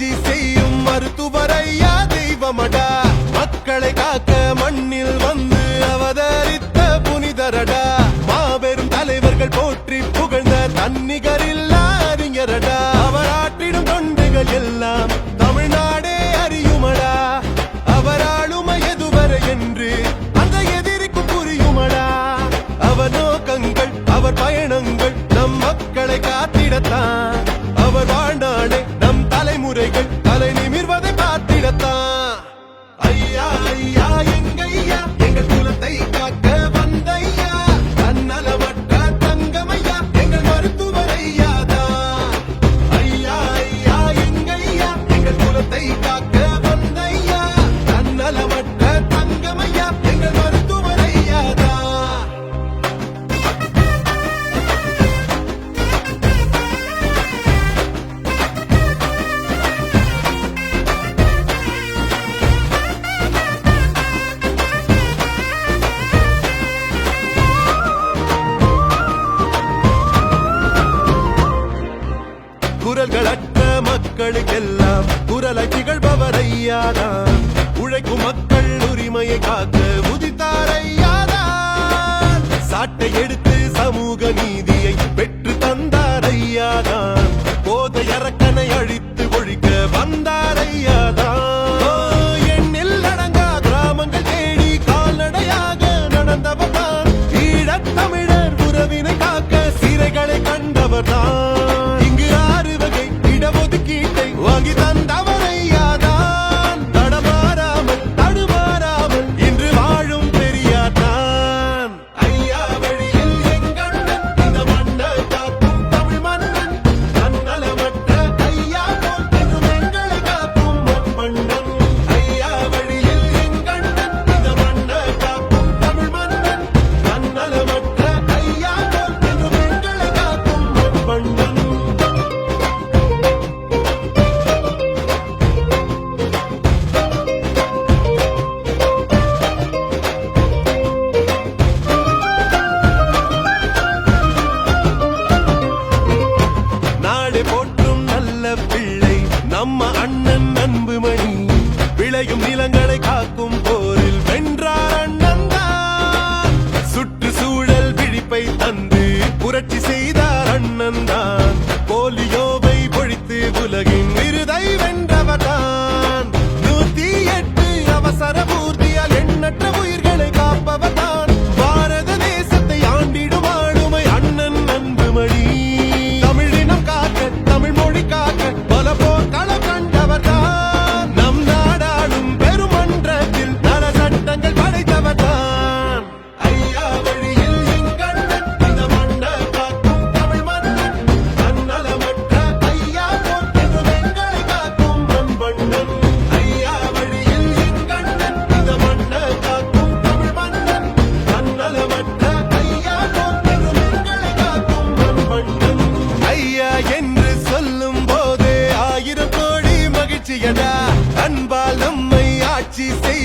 ஆட்சி செய்யும் மருத்துவரையா தெய்வமடா? மக்களை காக்க மண்ணில் வந்து அவதரித்த புனிதரடா? மாபெரும் தலைவர்கள் போற்றி புகழ்ந்த தன்னிகரில் மக்களுக்கெல்லாம் குரலை திகழ்பவர் ஐயாதான் உழைக்கும் மக்கள் உரிமையை காக்க உதித்தார் ஐயாதான் சாட்டை எடுத்து சமூக நீதியை பெற்று தந்தார் ஐயாதான் போதை அரக்கனை அழித்து ஒழிக்க வந்தார் ஐயாதான் எண்ணில் அடங்கா கிராமங்கள் தேடி கால்நடையாக நடந்தவர் தான் ஈழத் தமிழர் உறவினை காக்க சிறைகளை கண்டவர் தான் gitano உணவை தந்து புரட்சி செய்தார் அண்ணன் தான். போலியோவை பொழித்து உலகின் செய்யடா அன்பால் நம்மை ஆட்சி செய்